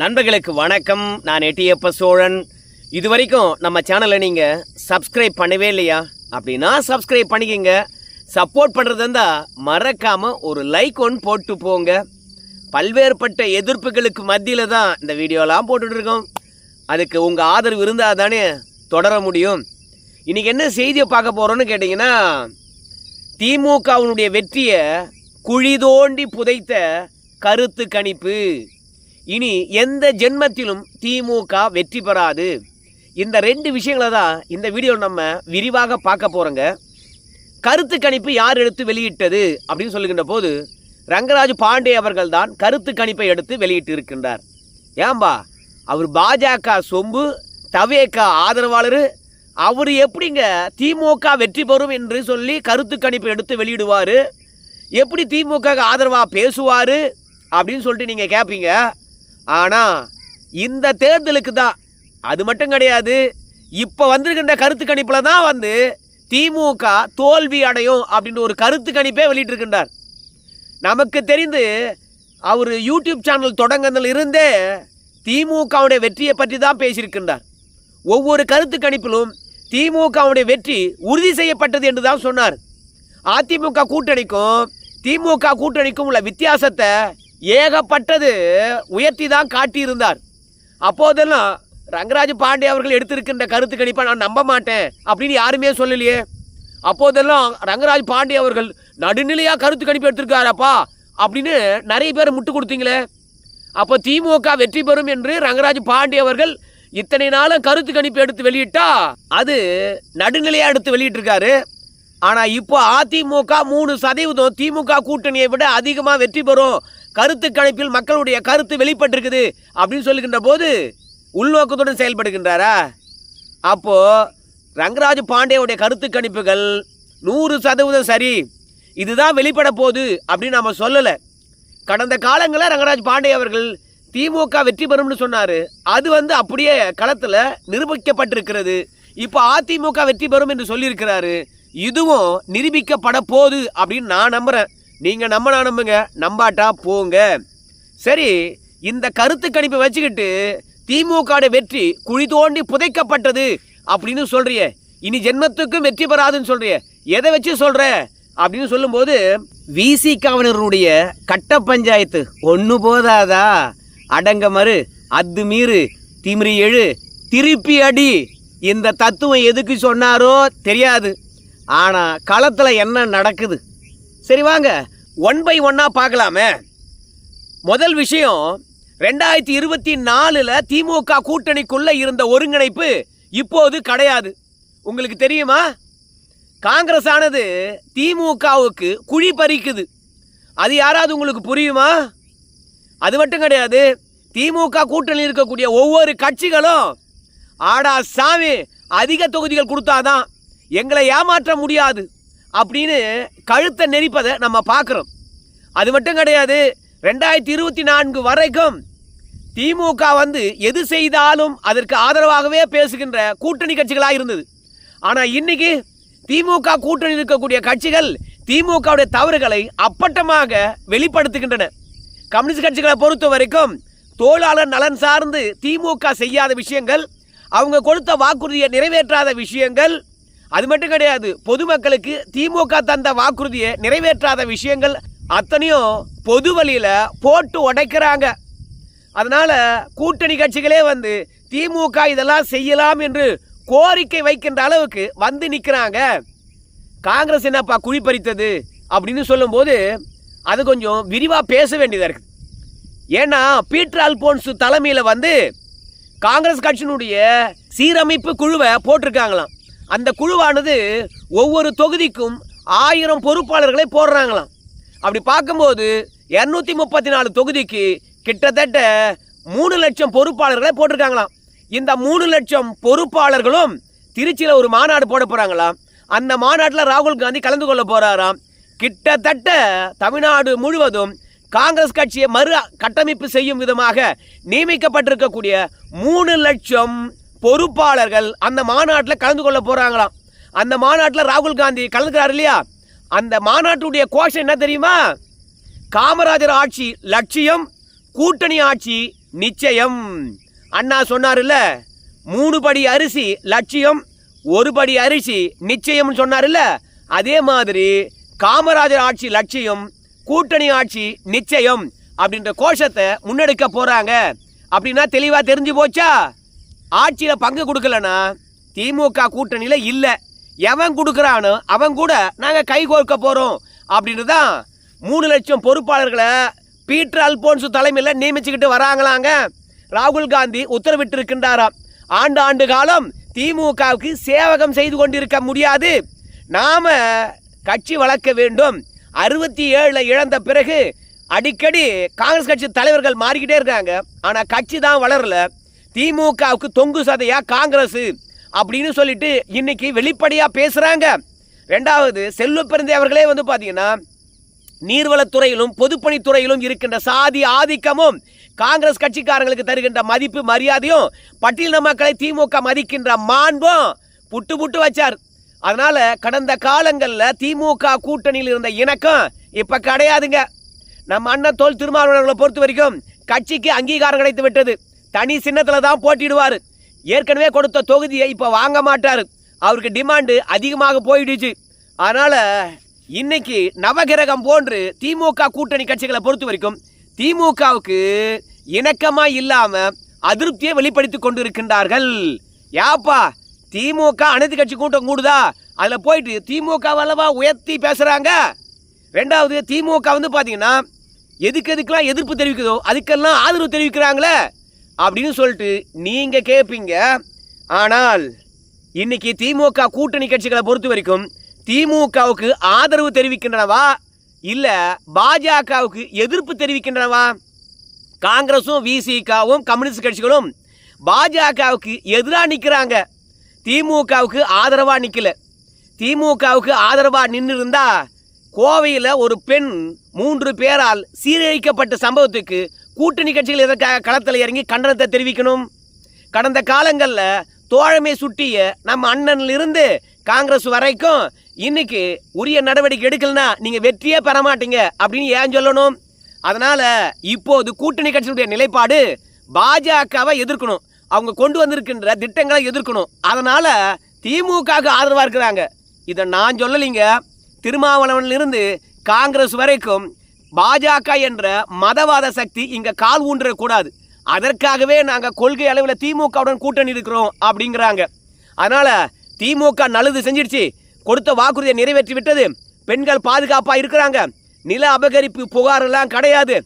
நண்பர்களுக்கு வணக்கம். நான் எட்டியப்ப சோழன். இது வரைக்கும் நம்ம சேனலை நீங்கள் சப்ஸ்கிரைப் பண்ணவே இல்லையா? அப்படின்னா சப்ஸ்கிரைப் பண்ணிக்கங்க. சப்போர்ட் பண்ணுறது இருந்தால் மறக்காமல் ஒரு லைக் ஒன்று போட்டு போங்க. பல்வேறுபட்ட எதிர்ப்புகளுக்கு மத்தியில் தான் இந்த வீடியோலாம் போட்டுட்ருக்கோம் அதுக்கு உங்கள் ஆதரவு இருந்தால் தானே தொடர முடியும். இன்றைக்கி என்ன செய்தியை பார்க்க போகிறோன்னு கேட்டிங்கன்னா திமுகவினுடைய வெற்றியை குழி தோண்டி புதைத்த கருத்து கணிப்பு. இனி எந்த ஜென்மத்திலும் திமுக வெற்றி பெறாது. இந்த ரெண்டு விஷயங்களை தான் இந்த வீடியோவில் நம்ம விரிவாக பார்க்க போகிறோங்க கருத்து கணிப்பு யார் எடுத்து வெளியிட்டது அப்படின்னு சொல்லுகின்ற போது ரங்கராஜ் பாண்டே அவர்கள் தான் கருத்து கணிப்பை எடுத்து வெளியிட்டு இருக்கின்றார் ஏம்பா அவர் பாஜக சொம்பு தவேக ஆதரவாளர் அவர் எப்படிங்க திமுக வெற்றி பெறும் என்று சொல்லி கருத்து கணிப்பு எடுத்து வெளியிடுவார்? எப்படி திமுக ஆதரவாக பேசுவார்? அப்படின்னு சொல்லிட்டு நீங்கள் கேட்பீங்க ஆனால் இந்த தேர்தலுக்கு தான் அது மட்டும் கிடையாது இப்போ வந்திருக்கின்ற கருத்து கணிப்பில் தான் வந்து திமுக தோல்வி அடையும் அப்படின்ற ஒரு கருத்து கணிப்பே வெளியிட்டிருக்கின்றார். நமக்கு தெரிந்து அவர் யூடியூப் சேனல் தொடங்கினதில் இருந்தே திமுகவுடைய வெற்றியை பற்றி தான் பேசியிருக்கின்றார். ஒவ்வொரு கருத்து கணிப்பிலும் திமுகவுடைய வெற்றி உறுதி செய்யப்பட்டது என்று தான் சொன்னார். அதிமுக கூட்டணிக்கும் திமுக கூட்டணிக்கும் உள்ள வித்தியாசத்தை ஏகப்பட்டது உயர்த்தி தான் காட்டியிருந்தார். அப்போதெல்லாம் ரங்கராஜ் பாண்டே அவர்கள் எடுத்திருக்கின்ற கருத்து கணிப்பை நான் நம்ப மாட்டேன் அப்படின்னு யாருமே சொல்லலையே. அப்போதெல்லாம் ரங்கராஜ் பாண்டே அவர்கள் நடுநிலையாக கருத்து கணிப்பு எடுத்திருக்காரப்பா அப்படின்னு நிறைய பேர் முட்டு கொடுத்தீங்களே. அப்போ திமுக வெற்றி பெறும் என்று ரங்கராஜ் பாண்டே அவர்கள் இத்தனை நாளும் கருத்து கணிப்பு எடுத்து வெளியிட்டா அது நடுநிலையாக எடுத்து வெளியிட்டிருக்காரு. ஆனால் இப்போ அதிமுக மூணு சதவீதம் திமுக கூட்டணியை விட அதிகமாக வெற்றி பெறும் கருத்து கணிப்பில் மக்களுடைய கருத்து வெளிப்பட்டிருக்குது அப்படின்னு சொல்லுகின்ற போது உள்நோக்கத்துடன் செயல்படுகின்றாரா? அப்போது ரங்கராஜ் பாண்டேவுடைய கருத்து கணிப்புகள் நூறு சதவீதம் சரி. இதுதான் வெளிப்பட போகுது அப்படின்னு நம்ம சொல்லலை. கடந்த காலங்களில் ரங்கராஜ் பாண்டே அவர்கள் திமுக வெற்றி பெறும்னு சொன்னார். அது வந்து அப்படியே களத்தில் நிரூபிக்கப்பட்டிருக்கிறது. இப்போ அதிமுக வெற்றி பெறும் என்று சொல்லியிருக்கிறாரு. இதுவும் நிரூபிக்கப்பட போகுது அப்படின்னு நான் நம்புகிறேன் நீங்கள் நம்பினா நம்புங்க. நம்பாட்டா போங்க. சரி இந்த கருத்து கணிப்பை வச்சுக்கிட்டு திமுக வெற்றி குழி தோண்டி புதைக்கப்பட்டது அப்படின்னு சொல்றியே. இனி ஜென்மத்துக்கும் வெற்றி பெறாதுன்னு சொல்கிறிய எதை வச்சு சொல்ற? அப்படின்னு சொல்லும்போது விசிகாவினருடைய கட்ட பஞ்சாயத்து ஒன்று போதாதா? அடங்க மறு அத்து மீறு திமிரி எழு திருப்பி அடி. இந்த தத்துவம் எதுக்கு சொன்னாரோ தெரியாது. ஆனால் களத்தில் என்ன நடக்குது? சரி வாங்க. ஒன் பை ஒன்னாக பார்க்கலாமே. முதல் விஷயம் ரெண்டாயிரத்தி இருபத்தி நாலில் திமுக கூட்டணிக்குள்ளே இருந்த ஒருங்கிணைப்பு இப்போது கிடையாது. உங்களுக்கு தெரியுமா? காங்கிரஸ் ஆனது திமுகவுக்கு குழி பறிக்குது. அது யாராவது உங்களுக்கு புரியுமா? அது மட்டும் கிடையாது. திமுக கூட்டணி இருக்கக்கூடிய ஒவ்வொரு கட்சிகளும் ஆடா சாமி அதிக தொகுதிகள் கொடுத்தாதான் எங்களை ஏமாற்ற முடியாது. அப்படின்னு கழுத்தை நெரிப்பதை நம்ம பார்க்குறோம். அது மட்டும் கிடையாது ரெண்டாயிரத்தி இருபத்தி நான்கு வரைக்கும் திமுக வந்து எது செய்தாலும் அதற்கு ஆதரவாகவே பேசுகின்ற கூட்டணி கட்சிகளாக இருந்தது. ஆனால் இன்னைக்கு திமுக கூட்டணி இருக்கக்கூடிய கட்சிகள் திமுகவுடைய தவறுகளை அப்பட்டமாக வெளிப்படுத்துகின்றன. கம்யூனிஸ்ட் கட்சிகளை பொறுத்த வரைக்கும் தொழிலாளர் நலன் சார்ந்து திமுக செய்யாத விஷயங்கள் அவங்க கொடுத்த வாக்குறுதியை நிறைவேற்றாத விஷயங்கள் அது மட்டும் கிடையாது பொதுமக்களுக்கு திமுக தந்த வாக்குறுதியை நிறைவேற்றாத விஷயங்கள் அத்தனையும் பொது வழியில் போட்டு உடைக்கிறாங்க. அதனால் கூட்டணி கட்சிகளே வந்து திமுக இதெல்லாம் செய்யலாம் என்று கோரிக்கை வைக்கின்ற அளவுக்கு வந்து நிற்கிறாங்க காங்கிரஸ் என்னப்பா குழி பறித்தது அப்படின்னு சொல்லும்போது அது கொஞ்சம் விரிவாக பேச வேண்டியதாக இருக்குது ஏன்னா பீட்டர் அல்போன்ஸு தலைமையில் வந்து காங்கிரஸ் கட்சியினுடைய சீரமைப்பு குழுவை போட்டிருக்காங்களாம். அந்த குழுவானது ஒவ்வொரு தொகுதிக்கும் ஆயிரம் பொறுப்பாளர்களை போடுறாங்களாம். அப்படி பார்க்கும்போது இரநூத்தி முப்பத்தி நாலு தொகுதிக்கு கிட்டத்தட்ட மூணு லட்சம் பொறுப்பாளர்களை போட்டிருக்காங்களாம். இந்த மூணு லட்சம் பொறுப்பாளர்களும் திருச்சியில் ஒரு மாநாடு போட போகிறாங்களாம் அந்த மாநாட்டில் ராகுல் காந்தி கலந்து கொள்ள போகிறாராம் கிட்டத்தட்ட தமிழ்நாடு முழுவதும் காங்கிரஸ் கட்சியை மறு கட்டமைப்பு செய்யும் விதமாக நியமிக்கப்பட்டிருக்கக்கூடிய மூணு லட்சம் பொறுப்பாளர்கள் அந்த மாநாட்டில் கலந்து கொள்ள போகிறாங்களாம் அந்த மாநாட்டில் ராகுல் காந்தி கலந்துக்கிறார் இல்லையா? அந்த மாநாட்டுடைய கோஷம் என்ன தெரியுமா? காமராஜர் ஆட்சி லட்சியம் கூட்டணி ஆட்சி நிச்சயம். அண்ணா சொன்னார்ல மூணு படி அரிசி லட்சியம் ஒரு படி அரிசி நிச்சயம்னு சொன்னார்ல அதே மாதிரி காமராஜர் ஆட்சி லட்சியம் கூட்டணி ஆட்சி நிச்சயம் அப்படின்ற கோஷத்தை முன்னெடுக்க போகிறாங்க அப்படின்னா தெளிவாக தெரிஞ்சு போச்சா? ஆட்சியில் பங்கு கொடுக்கலனா திமுக கூட்டணியில் இல்லை. எவன் கொடுக்குறானோ அவன் கூட நாங்கள் கை கோர்க்க போகிறோம் அப்படின்னு தான் மூணு லட்சம் பொறுப்பாளர்களை பீட்டர் அல்போன்சு தலைமையில் நியமிச்சுக்கிட்டு வராங்களாங்க. ராகுல் காந்தி உத்தரவிட்டு இருக்கின்றாராம் ஆண்டு ஆண்டு காலம் திமுகவுக்கு சேவகம் செய்து கொண்டிருக்க முடியாது. நாம் கட்சி வளர்க்க வேண்டும். அறுபத்தி ஏழில் இழந்த பிறகு அடிக்கடி காங்கிரஸ் கட்சி தலைவர்கள் மாறிக்கிட்டே இருக்காங்க. ஆனால் கட்சி தான் வளரல. திமுகவுக்கு தொங்கு சதையா காங்கிரஸ் அப்படின்னு சொல்லிட்டு இன்னைக்கு வெளிப்படையாக பேசுகிறாங்க ரெண்டாவது செல்வ பிறந்தை அவர்களே வந்து பார்த்தீங்கன்னா நீர்வளத்துறையிலும் பொதுப்பணித்துறையிலும் இருக்கின்ற சாதி ஆதிக்கமும் காங்கிரஸ் கட்சிக்காரங்களுக்கு தருகின்ற மதிப்பு மரியாதையும் பட்டியலின மக்களை திமுக மதிக்கின்ற மாண்பும் புட்டு புட்டு வச்சார். அதனால கடந்த காலங்களில் திமுக கூட்டணியில் இருந்த இணக்கம் இப்ப கிடையாதுங்க. நம்ம அண்ணன் தோல் திருமாவளவர்களை பொறுத்த வரைக்கும் கட்சிக்கு அங்கீகாரம் கிடைத்து விட்டது. தனி சின்னத்தில் தான் போட்டிடுவார் ஏற்கனவே கொடுத்த தொகுதியை இப்போ வாங்க மாட்டார். அவருக்கு டிமாண்டு அதிகமாக போயிடுச்சு. அதனால் இன்னைக்கு நவகிரகம் போன்று திமுக கூட்டணி கட்சிகளை பொறுத்த வரைக்கும் திமுகவுக்கு இணக்கமாக இல்லாமல் அதிருப்தியை வெளிப்படுத்திக் கொண்டிருக்கின்றார்கள். யாப்பா திமுக அனைத்து கட்சி கூட்டம் கூடுதா? அதில் போயிட்டு திமுக வல்லவா உயர்த்தி பேசுகிறாங்க ரெண்டாவது திமுக வந்து பார்த்தீங்கன்னா எதுக்கு எதுக்கெல்லாம் எதிர்ப்பு தெரிவிக்குதோ அதுக்கெல்லாம் ஆதரவு தெரிவிக்கிறாங்களே. அப்படின்னு சொல்லிட்டு நீங்கள் கேட்பீங்க ஆனால் இன்னைக்கு திமுக கூட்டணி கட்சிகளை பொறுத்த வரைக்கும் திமுகவுக்கு ஆதரவு தெரிவிக்கின்றனவா? இல்லை பாஜகவுக்கு எதிர்ப்பு தெரிவிக்கின்றனவா? காங்கிரஸும் விசிகாவும் கம்யூனிஸ்ட் கட்சிகளும் பாஜகவுக்கு எதிராக நிற்கிறாங்க திமுகவுக்கு ஆதரவாக நிற்கல திமுகவுக்கு ஆதரவாக நின்று இருந்தால் கோவையில் ஒரு பெண் மூன்று பேரால் சீரழிக்கப்பட்ட சம்பவத்துக்கு கூட்டணி கட்சிகள் எதற்காக களத்தில் இறங்கி கண்டனத்தை தெரிவிக்கணும்? கடந்த காலங்களில் தோழமை சுட்டிய நம்ம அண்ணன்லிருந்து காங்கிரஸ் வரைக்கும் இன்னைக்கு உரிய நடவடிக்கை எடுக்கலனா நீங்கள் வெற்றியே பெற மாட்டீங்க அப்படின்னு ஏன் சொல்லணும்? அதனால் இப்போது கூட்டணி கட்சியினுடைய நிலைப்பாடு பாஜகவை எதிர்க்கணும். அவங்க கொண்டு வந்திருக்கின்ற திட்டங்களை எதிர்க்கணும். அதனால் திமுகவுக்கு ஆதரவாக இருக்கிறாங்க. இதை நான் சொல்லலைங்க. திருமாவளவனிலிருந்து காங்கிரஸ் வரைக்கும் பாஜக என்ற மதவாத சக்தி இங்க கால் ஊன்றக்கூடாது அதற்காகவே நாங்கள் கொள்கை அளவில் திமுகவுடன் கூட்டணி இருக்கிறோம் அப்படிங்கிறாங்க. அதனால திமுக நல்லது செஞ்சிடுச்சு கொடுத்த வாக்குறுதியை நிறைவேற்றி விட்டது. பெண்கள் பாதுகாப்பாக இருக்கிறாங்க. நில அபகரிப்பு புகார் எல்லாம் கிடையாது.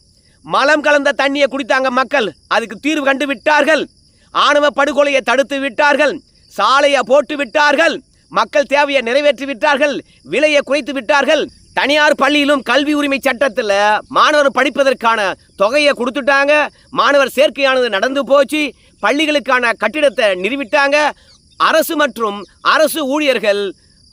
மலம் கலந்த தண்ணியை குடித்தாங்க மக்கள். அதுக்கு தீர்வு கண்டு விட்டார்கள். ஆணவ படுகொலையை தடுத்து விட்டார்கள். சாலையை போட்டு விட்டார்கள். மக்கள் தேவையை நிறைவேற்றி விட்டார்கள். விலையை குறைத்து விட்டார்கள். தனியார் பள்ளியிலும் கல்வி உரிமை சட்டத்தில் மாணவர் படிப்பதற்கான தொகையை கொடுத்துட்டாங்க. மாணவர் சேர்க்கையானது நடந்து போச்சு. பள்ளிகளுக்கான கட்டிடத்தை நிறுவிட்டாங்க. அரசு மற்றும் அரசு ஊழியர்கள்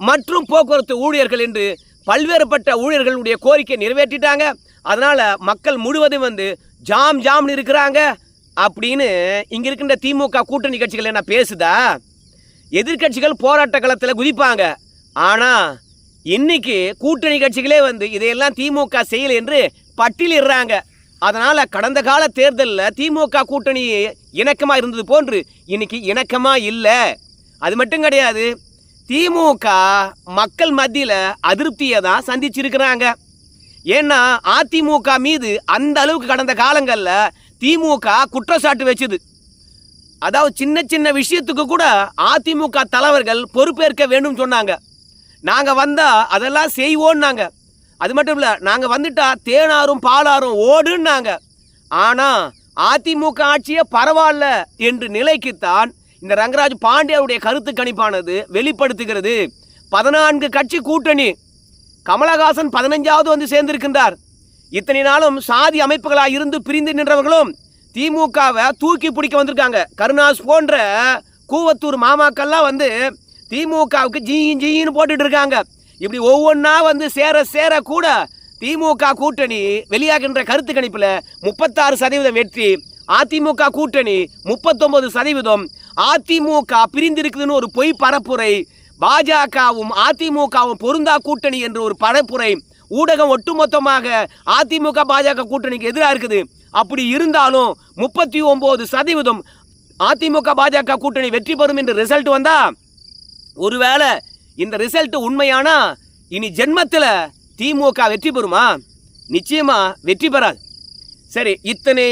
மற்றும் போக்குவரத்து ஊழியர்கள் என்று பல்வேறுபட்ட ஊழியர்களுடைய கோரிக்கை நிறைவேற்றிட்டாங்க. அதனால் மக்கள் முழுவதும் வந்து ஜாம் ஜாம்னு இருக்கிறாங்க. அப்படின்னு இங்கே இருக்கின்ற திமுக கூட்டணி கட்சிகள் என்ன பேசுதா? எதிர்க்கட்சிகள் போராட்ட களத்தில் குதிப்பாங்க. ஆனால் இன்னைக்கு கூட்டணி கட்சிகளே வந்து இதையெல்லாம் திமுக செய்யல என்று பட்டியலிடுறாங்க. அதனால கடந்த கால தேர்தலில் திமுக கூட்டணி இணக்கமா இருந்தது போன்று இன்னைக்கு இணக்கமா இல்லை. அது மட்டும் கிடையாது திமுக மக்கள் மத்தியில் அதிருப்தியை தான் சந்திச்சிருக்கிறாங்க. ஏன்னா அதிமுக மீது அந்த அளவுக்கு கடந்த காலங்களில் திமுக குற்றச்சாட்டு வச்சுது. அதாவது சின்ன சின்ன விஷயத்துக்கு கூட அதிமுக தலைவர்கள் பொறுப்பேற்க வேண்டும் சொன்னாங்க. நாங்கள் வந்தால் அதெல்லாம் செய்வோன்னாங்க. அது மட்டும் இல்லை நாங்கள் வந்துட்டா தேனாரும் பாலாரும் ஓடுன்னாங்க. ஆனால் அதிமுக ஆட்சியே பரவாயில்ல என்று நிலைக்குத்தான் இந்த ரங்கராஜ் பாண்டியாவுடைய கருத்து கணிப்பானது வெளிப்படுத்துகிறது. பதினான்கு கட்சி கூட்டணி. கமலஹாசன் பதினஞ்சாவது வந்து சேர்ந்திருக்கின்றார். இத்தனை நாளும் சாதி அமைப்புகளாக இருந்து பிரிந்து நின்றவர்களும் திமுகவை தூக்கி பிடிக்க வந்திருக்காங்க. கருணாஸ் போன்ற கூவத்தூர் மாமாக்கள்லாம் வந்து திமுகவுக்கு ஜீ ஜீன்னு போட்டுட்டு இருக்காங்க. இப்படி ஒவ்வொன்றா வந்து சேர சேர கூட திமுக கூட்டணி வெளியாகின்ற கருத்து கணிப்பில் முப்பத்தாறு சதவீதம் வெற்றி அதிமுக கூட்டணி முப்பத்தொன்பது சதவீதம். அதிமுக பிரிந்திருக்குதுன்னு ஒரு பொய் பரப்புரை. பாஜகவும் அதிமுகவும் பொருந்தா கூட்டணி என்று ஒரு பரப்புரை. ஊடகம் ஒட்டுமொத்தமாக அதிமுக பாஜக கூட்டணிக்கு எதிராக இருக்குது. அப்படி இருந்தாலும் முப்பத்தி ஒன்பது சதவீதம் அதிமுக பாஜக கூட்டணி வெற்றி பெறும் என்று ரிசல்ட் வந்தால் ஒருவேளை இந்த ரிசல்ட் உண்மையானா? இனி ஜென்மத்தில் திமுக வெற்றி பெறுமா? நிச்சயமாக வெற்றி பெறாது. சரி இத்தனை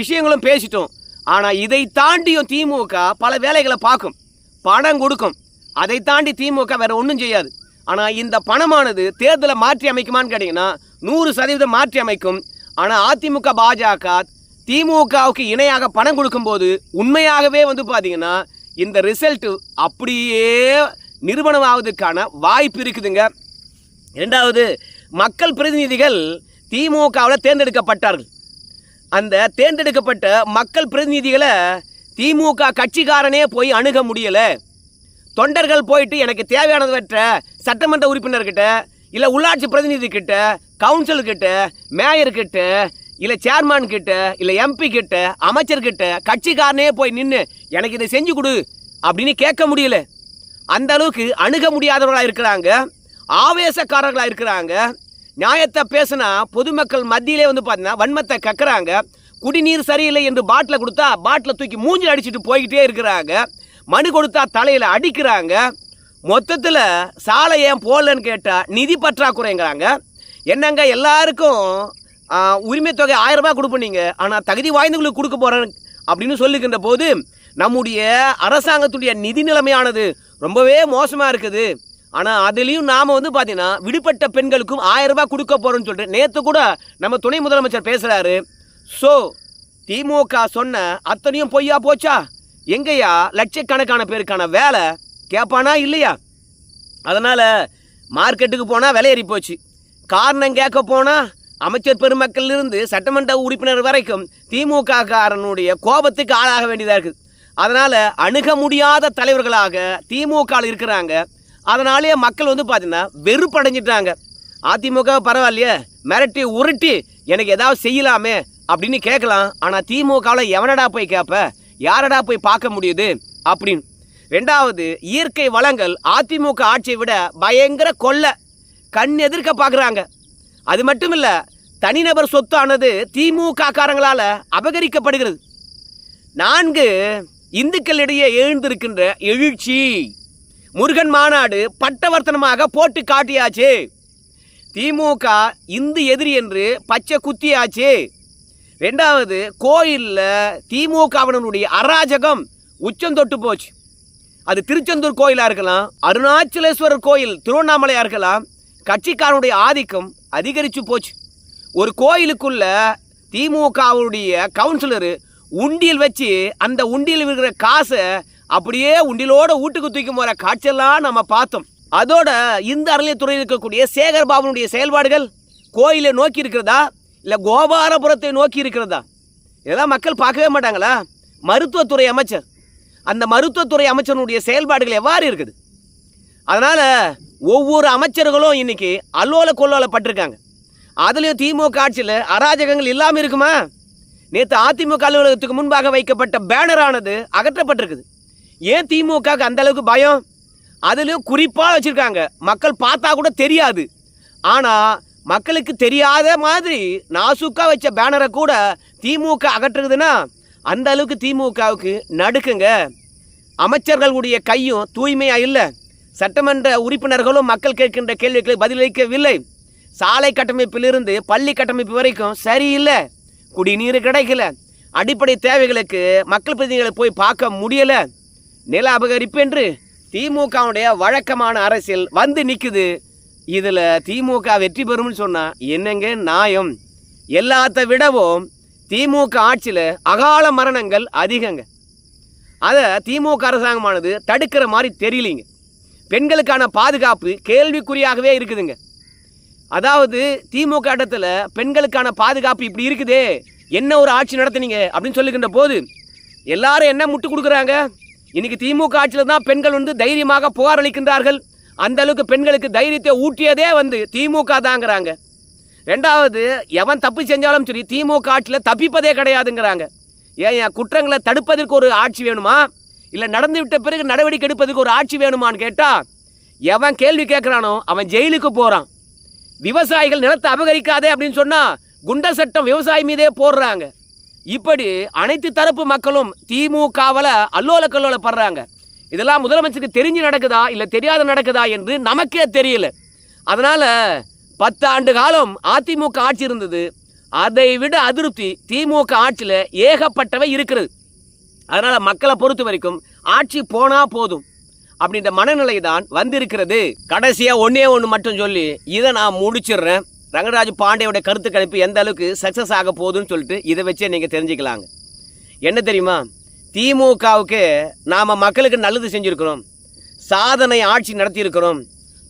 விஷயங்களும் பேசிட்டோம். ஆனால் இதை தாண்டியும் திமுக பல வேலைகளை பார்க்கும். பணம் கொடுக்கும். அதை தாண்டி திமுக வேற ஒன்றும் செய்யாது. ஆனால் இந்த பணமானது தேர்தலை மாற்றி அமைக்குமான்னு கேட்டிங்கன்னா நூறு சதவீதம் மாற்றி அமைக்கும். ஆனால் அதிமுக பாஜக திமுகவுக்கு இணையாக பணம் கொடுக்கும்போது உண்மையாகவே வந்து பார்த்தீங்கன்னா இந்த ரிசல்ட் அப்படியே நிறுவனம் ஆவதற்கான வாய்ப்பு இருக்குதுங்க. இரண்டாவது மக்கள் பிரதிநிதிகள் திமுகவில் தேர்ந்தெடுக்கப்பட்டார்கள். அந்த தேர்ந்தெடுக்கப்பட்ட மக்கள் பிரதிநிதிகளை திமுக கட்சிக்காரனே போய் அணுக முடியலை. தொண்டர்கள் போயிட்டு எனக்கு தேவையானதற்ற சட்டமன்ற உறுப்பினர்கிட்ட இல்லை உள்ளாட்சி பிரதிநிதி கவுன்சில்கிட்ட மேயர்கிட்ட இல்லை சேர்மேன் கிட்ட இல்லை எம்பி கிட்ட அமைச்சர் கிட்ட கட்சிக்காரனே போய் நின்று எனக்கு இதை செஞ்சு கொடு அப்படின்னு கேட்க முடியல. அந்த அளவுக்கு அணுக முடியாதவர்களாக இருக்கிறாங்க. ஆவேசக்காரர்களாக இருக்கிறாங்க. நியாயத்தை பேசினா பொதுமக்கள் மத்தியிலே வந்து பார்த்தீங்கன்னா வன்மத்தை கக்குறாங்க. குடிநீர் சரியில்லை என்று பாட்டில் கொடுத்தா பாட்டில் தூக்கி மூஞ்சில் அடிச்சுட்டு போய்கிட்டே இருக்கிறாங்க. மனு கொடுத்தா தலையில் அடிக்கிறாங்க. மொத்தத்தில் சாலை ஏன் போடலன்னு கேட்டால் நிதி பற்றாக்குறைங்கிறாங்க. என்னங்க எல்லாருக்கும் உரிமை தொகை ஆயிரம் ரூபாய் கொடுப்போம் நீங்கள் ஆனால் தகுதி வாய்ந்தவங்களுக்கு கொடுக்க போகிறேன் அப்படின்னு சொல்லுகின்ற போது நம்முடைய அரசாங்கத்துடைய நிதி நிலைமையானது ரொம்பவே மோசமாக இருக்குது. ஆனால் அதுலேயும் நாம் வந்து பார்த்தீங்கன்னா விடுபட்ட பெண்களுக்கும் ஆயிரம் ரூபாய் கொடுக்க போகிறோம்னு சொல்லிட்டு நேற்று கூட நம்ம துணை முதலமைச்சர் பேசுகிறாரு ஸோ திமுக சொன்ன அத்தனையும் பொய்யா போச்சா? எங்கேயா லட்சக்கணக்கான பேருக்கான வேலை கேட்பானா இல்லையா? அதனால் மார்க்கெட்டுக்கு போனால் விலையேறி போச்சு. காரணம் கேட்க போனால் அமைச்சர் பெருமக்கள் இருந்து சட்டமன்ற உறுப்பினர் வரைக்கும் திமுக காரனுடைய கோபத்துக்கு ஆளாக வேண்டியதாக இருக்குது அதனால் அணுக முடியாத தலைவர்களாக திமுக இருக்கிறாங்க. அதனாலேயே மக்கள் வந்து பார்த்தீங்கன்னா வெறுப்படைஞ்சிட்டாங்க. அதிமுக பரவாயில்லையே மிரட்டி உருட்டி எனக்கு ஏதாவது செய்யலாமே அப்படின்னு கேட்கலாம். ஆனால் திமுகவில் எவனடா போய் கேட்ப யாரடா போய் பார்க்க முடியுது? அப்படின்னு. ரெண்டாவது இயற்கை வளங்கள் அதிமுக ஆட்சியை விட பயங்கர கொள்ளை. கண் எதிர்க்க பார்க்குறாங்க அது மட்டும் இல்லை தனிநபர் சொத்தானது திமுக காரங்களால் அபகரிக்கப்படுகிறது. நான்கு இந்துக்களிடையே எழுந்திருக்கின்ற எழுச்சி. முருகன் மாநாடு பட்டவர்த்தனமாக போட்டு காட்டியாச்சு. திமுக இந்து எதிரி என்று பச்சை குத்தியாச்சு. ரெண்டாவது கோயிலில் திமுகவினருடைய அராஜகம் உச்சந்தொட்டு போச்சு. அது திருச்செந்தூர் கோயிலாக இருக்கலாம் அருணாச்சலேஸ்வரர் கோயில் திருவண்ணாமலையாக இருக்கலாம் கட்சிக்காரனுடைய ஆதிக்கம் அதிகரித்து போச்சு. ஒரு கோயிலுக்குள்ள திமுகவுடைய கவுன்சிலரு உண்டியல் வச்சு அந்த உண்டியில் இருக்கிற காசை அப்படியே உண்டிலோட வீட்டுக்கு தூக்கி போகிற காட்சியெல்லாம் நம்ம பார்த்தோம். அதோட இந்த அறநிலையத்துறையில் இருக்கக்கூடிய சேகர் பாபுனுடைய செயல்பாடுகள் கோயிலை நோக்கி இருக்கிறதா? இல்லை கோபாலபுரத்தை நோக்கி இருக்கிறதா? இதெல்லாம் மக்கள் பார்க்கவே மாட்டாங்களா? மருத்துவத்துறை அமைச்சர். அந்த மருத்துவத்துறை அமைச்சனுடைய செயல்பாடுகள் எவ்வாறு இருக்குது? அதனால் ஒவ்வொரு அமைச்சர்களும் இன்றைக்கி அல்லோல கொல்லோலப்பட்டிருக்காங்க அதுலேயும் திமுக ஆட்சியில் அராஜகங்கள் இல்லாமல் இருக்குமா? நேற்று அதிமுக அலுவலகத்துக்கு முன்பாக வைக்கப்பட்ட பேனரானது அகற்றப்பட்டிருக்குது. ஏன் திமுகவுக்கு அந்த அளவுக்கு பயம்? அதுலேயும் குறிப்பாக வச்சுருக்காங்க. மக்கள் பார்த்தா கூட தெரியாது. ஆனால் மக்களுக்கு தெரியாத மாதிரி நாசுக்கா வச்ச பேனரை கூட திமுக அகற்றுக்குதுன்னா அந்த அளவுக்கு திமுகவுக்கு நடுக்குங்க. அமைச்சர்களுடைய கையும் தூய்மையாக இல்லை. சட்டமன்ற உறுப்பினர்களும் மக்கள் கேட்கின்ற கேள்விகளுக்கு பதிலளிக்கவில்லை. சாலை கட்டமைப்பிலிருந்து பள்ளி கட்டமைப்பு வரைக்கும் சரியில்லை. குடிநீர் கிடைக்கல. அடிப்படை தேவைகளுக்கு மக்கள் பிரதிநிதிகளை போய் பார்க்க முடியலை. நில அபகரிப்பு என்று திமுகவுடைய வழக்கமான அரசியல் வந்து நிற்குது இதில் திமுக வெற்றி பெறும்னு சொன்னால் என்னங்க நியாயம்? எல்லாத்த விடவும் திமுக ஆட்சியில் அகால மரணங்கள் அதிகங்க. அதை திமுக அரசாங்கமானது தடுக்கிற மாதிரி தெரியலிங்க. பெண்களுக்கான பாதுகாப்பு கேள்விக்குறியாகவே இருக்குதுங்க. அதாவது திமுக இடத்துல பெண்களுக்கான பாதுகாப்பு இப்படி இருக்குதே என்ன ஒரு ஆட்சி நடத்துனீங்க அப்படின்னு சொல்லுகின்ற போது எல்லாரும் என்ன முட்டு கொடுக்குறாங்க? இன்னைக்கு திமுக ஆட்சியில் தான் பெண்கள் வந்து தைரியமாக புகார் அளிக்கின்றார்கள். அந்த அளவுக்கு பெண்களுக்கு தைரியத்தை ஊட்டியதே வந்து திமுக தாங்கிறாங்க. ரெண்டாவது எவன் தப்பு செஞ்சாலும் சரி திமுக ஆட்சியில் தப்பிப்பதே கிடையாதுங்கிறாங்க. ஏன் என் குற்றங்களை தடுப்பதற்கு ஒரு ஆட்சி வேணுமா? இல்லை நடந்து விட்ட பிறகு நடவடிக்கை எடுப்பதற்கு ஒரு ஆட்சி வேணுமான்னு கேட்டால் எவன் கேள்வி கேட்குறானோ அவன் ஜெயிலுக்கு போகிறான் விவசாயிகள் நிலத்தை அபகரிக்காதே அப்படின்னு சொன்னால் குண்டர் சட்டம் விவசாயி மீதே போடுறாங்க. இப்படி அனைத்து தரப்பு மக்களும் திமுகவில் அல்லோல கல்லோல படுறாங்க. இதெல்லாம் முதலமைச்சருக்கு தெரிஞ்சு நடக்குதா இல்லை தெரியாத நடக்குதா என்று நமக்கே தெரியல. அதனால் பத்து ஆண்டு காலம் அதிமுக ஆட்சி இருந்தது. அதை விட அதிருப்தி திமுக ஆட்சியில் ஏகப்பட்டவை இருக்கிறது. அதனால் மக்களை பொறுத்த வரைக்கும் ஆட்சி போனால் போதும் அப்படின்ற மனநிலை தான் வந்திருக்கிறது. கடைசியாக ஒன்றே ஒன்று மட்டும் சொல்லி இதை நான் முடிச்சிடுறேன். ரங்கராஜ் பாண்டியோட கருத்து கணிப்பு எந்த அளவுக்கு சக்ஸஸ் ஆக போகுதுன்னு சொல்லிட்டு இதை வச்சே நீங்கள் தெரிஞ்சுக்கலாங்க. என்ன தெரியுமா? திமுகவுக்கு நாம் மக்களுக்கு நல்லது செஞ்சுருக்கிறோம். சாதனை ஆட்சி நடத்தியிருக்கிறோம்.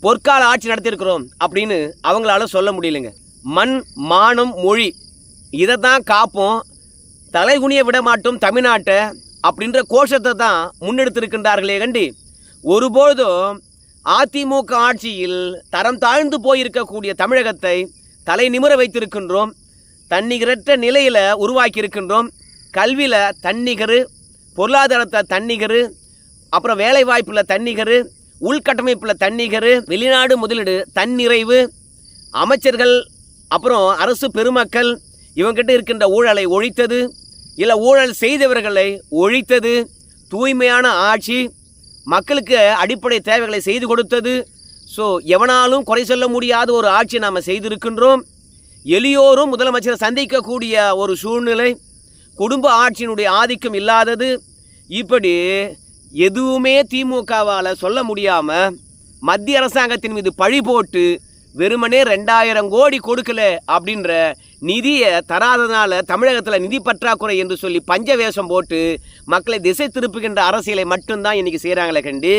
பொற்கால ஆட்சி நடத்தியிருக்கிறோம் அப்படின்னு அவங்களால சொல்ல முடியலைங்க. மண் மானம் மொழி. இதை தான் காப்போம். தலைகுனிய விட மாட்டோம் தமிழ்நாட்டை. அப்படின்ற கோஷத்தை தான் முன்னெடுத்திருக்கின்றார்களே கண்டி. ஒருபொழுதும் அதிமுக ஆட்சியில் தரம் தாழ்ந்து போயிருக்கக்கூடிய தமிழகத்தை தலை நிமிர வைத்திருக்கின்றோம். தன்னிகரற்ற நிலையில் உருவாக்கி இருக்கின்றோம் கல்வியில் தன்னிகரு பொருளாதாரத்தில் தன்னிகரு அப்புறம் வேலை வாய்ப்பில் தன்னிகரு உள்கட்டமைப்பில் தன்னிகரு வெளிநாடு முதலீடு தன்னிறைவு அமைச்சர்கள் அப்புறம் அரசு பெருமக்கள் இவங்ககிட்ட இருக்கின்ற ஊழலை ஒழித்தது இல்லை ஊழல் செய்தவர்களை ஒழித்தது தூய்மையான ஆட்சி மக்களுக்கு அடிப்படை தேவைகளை செய்து கொடுத்தது. ஸோ எவனாலும் குறை சொல்ல முடியாத ஒரு ஆட்சி நாம் செய்திருக்கின்றோம். எளியோரும் முதலமைச்சரை சந்திக்கக்கூடிய ஒரு சூழ்நிலை குடும்ப ஆட்சியினுடைய ஆதிக்கம் இல்லாதது. இப்படி எதுவுமே திமுகவால் சொல்ல முடியாமல் மத்திய அரசாங்கத்தின் மீது பழி போட்டு வெறுமனே ரெண்டாயிரம் கோடி கொடுக்கல அப்படின்ற நிதியை தராதனால தமிழகத்தில் நிதி பற்றாக்குறை என்று சொல்லி பஞ்ச வேஷம் போட்டு மக்களை திசை திருப்புகின்ற அரசியலை மட்டும்தான் இன்னைக்கு செய்கிறாங்களே கண்டி.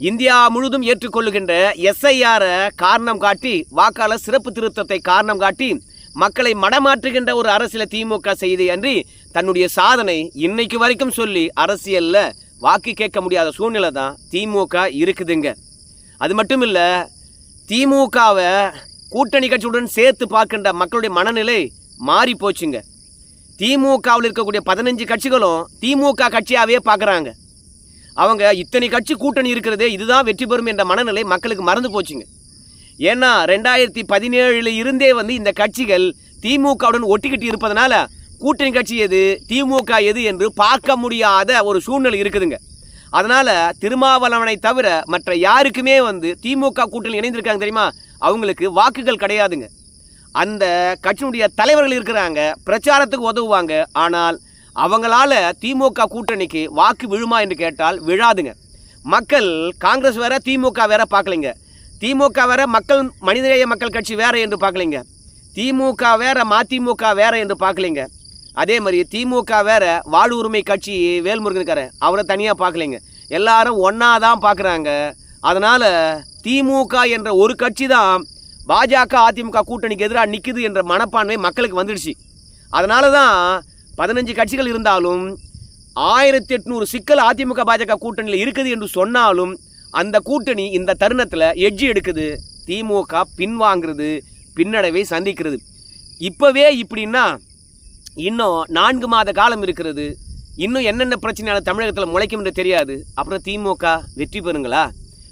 இந்தியா முழுதும் ஏற்றுக்கொள்ளுகின்ற எஸ்ஐஆரை காரணம் காட்டி வாக்காளர் சிறப்பு திருத்தத்தை காரணம் காட்டி மக்களை மடமாற்றுகின்ற ஒரு அரசியலை திமுக செய்து அன்றி தன்னுடைய சாதனை இன்னைக்கு வரைக்கும் சொல்லி அரசியலில் வாக்கு கேட்க முடியாத சூழ்நிலை தான் திமுக இருக்குதுங்க. அது மட்டும் இல்லை திமுகவை கூட்டணி கட்சியுடன் சேர்த்து பார்க்கின்ற மக்களுடைய மனநிலை மாறி போச்சுங்க. திமுகவில் இருக்கக்கூடிய பதினஞ்சு கட்சிகளும் திமுக கட்சியாகவே பார்க்குறாங்க. அவங்க இத்தனை கட்சி கூட்டணி இருக்கிறதே இதுதான் வெற்றி பெறும் என்ற மனநிலை மக்களுக்கு மறந்து போச்சுங்க. ஏன்னா ரெண்டாயிரத்தி பதினேழில் இருந்தே வந்து இந்த கட்சிகள் திமுகவுடன் ஒட்டிக்கிட்டு இருப்பதனால கூட்டணி கட்சி எது திமுக எது என்று பார்க்க முடியாத ஒரு சூழ்நிலை இருக்குதுங்க. அதனால திருமாவளவனை தவிர மற்ற யாருக்குமே வந்து திமுக கூட்டணி இணைந்திருக்காங்க தெரியுமா? அவங்களுக்கு வாக்குகள் கிடையாதுங்க. அந்த கட்சியினுடைய தலைவர்கள் இருக்கிறாங்க பிரச்சாரத்துக்கு உதவுவாங்க. ஆனால் அவங்களால திமுக கூட்டணிக்கு வாக்கு விழுமா என்று கேட்டால் விழாதுங்க. மக்கள் காங்கிரஸ் வேற திமுக வேற பார்க்கலைங்க. திமுக வேற மக்கள் மனிதநேய மக்கள் கட்சி வேற என்று பார்க்கலைங்க. திமுக வேற மதிமுக வேற என்று பார்க்கலைங்க. அதே மாதிரி திமுக வேற வாழ் உரிமை கட்சி வேல்முருகனுக்கார அவரை தனியாக பார்க்கலைங்க. எல்லாரும் ஒன்றா தான் பார்க்குறாங்க. அதனால் திமுக என்ற ஒரு கட்சி தான் பாஜக அதிமுக கூட்டணிக்கு எதிராக நிற்குது என்ற மனப்பான்மை மக்களுக்கு வந்துடுச்சு. அதனால தான் பதினஞ்சு கட்சிகள் இருந்தாலும் ஆயிரத்தி எட்நூறு சிக்கல் அதிமுக பாஜக கூட்டணியில் இருக்குது என்று சொன்னாலும் அந்த கூட்டணி இந்த தருணத்தில் எட்ஜி எடுக்குது. திமுக பின்வாங்கிறது பின்னடைவை சந்திக்கிறது. இப்போவே இப்படின்னா இன்னும் நான்கு மாத காலம் இருக்கிறது. இன்னும் என்னென்ன பிரச்சனையால தமிழகத்தில் முளைக்கும் என்று தெரியாது. அப்புறம் திமுக வெற்றி பெறுங்களா?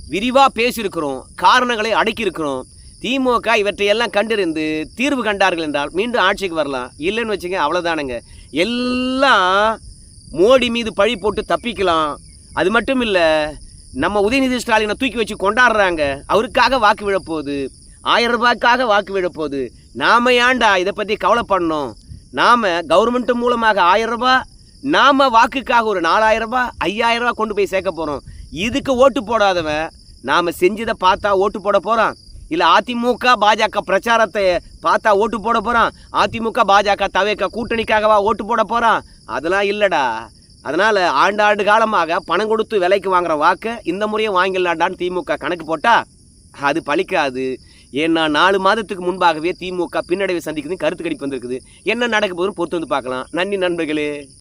விரிவாக பேசியிருக்கிறோம். காரணங்களை அடக்கியிருக்கிறோம். திமுக இவற்றையெல்லாம் கண்டறிந்து தீர்வு கண்டார்கள் என்றால் மீண்டும் ஆட்சிக்கு வரலாம். இல்லைன்னு வச்சுங்க அவ்வளோதானுங்க எல்லாம் மோடி மீது பழி போட்டு தப்பிக்கலாம். அது மட்டும் இல்லை நம்ம உதயநிதி ஸ்டாலினை தூக்கி வச்சு கொண்டாடுறாங்க. அவருக்காக வாக்கு விழப்போகுது. ஆயிரம் ரூபாய்க்காக வாக்கு விழப்போகுது. நாம ஏன்டா இதை பற்றி கவலைப்படணும்? நாம் கவர்மெண்ட் மூலமாக ஆயிரம் நாம் வாக்குக்காக ஒரு நாலாயிரம் ரூபாய் ஐயாயிரம் கொண்டு போய் சேர்க்க போகிறோம் இதுக்கு ஓட்டு போடாதவன் நாம் செஞ்சதை பார்த்தா ஓட்டு போட போகிறான் இல்லை அதிமுக பாஜக பிரச்சாரத்தை பார்த்தா ஓட்டு போட போகிறான் அதிமுக பாஜக தவேக்க கூட்டணிக்காகவா ஓட்டு போட போகிறான் அதெல்லாம் இல்லைடா. அதனால் ஆண்டாண்டு காலமாக பணம் கொடுத்து விலைக்கு வாங்குகிற வாக்கை இந்த முறையும் வாங்கிடலாண்டான்னு திமுக கணக்கு போட்டால் அது பழிக்காது. ஏன்னா நாலு மாதத்துக்கு முன்பாகவே திமுக பின்னடைவை சந்திக்கிறது கருத்து கணிப்பு வந்திருக்குது. என்ன நடக்க போகுதுன்னு பொறுத்து வந்து பார்க்கலாம். நன்றி நண்பர்களே.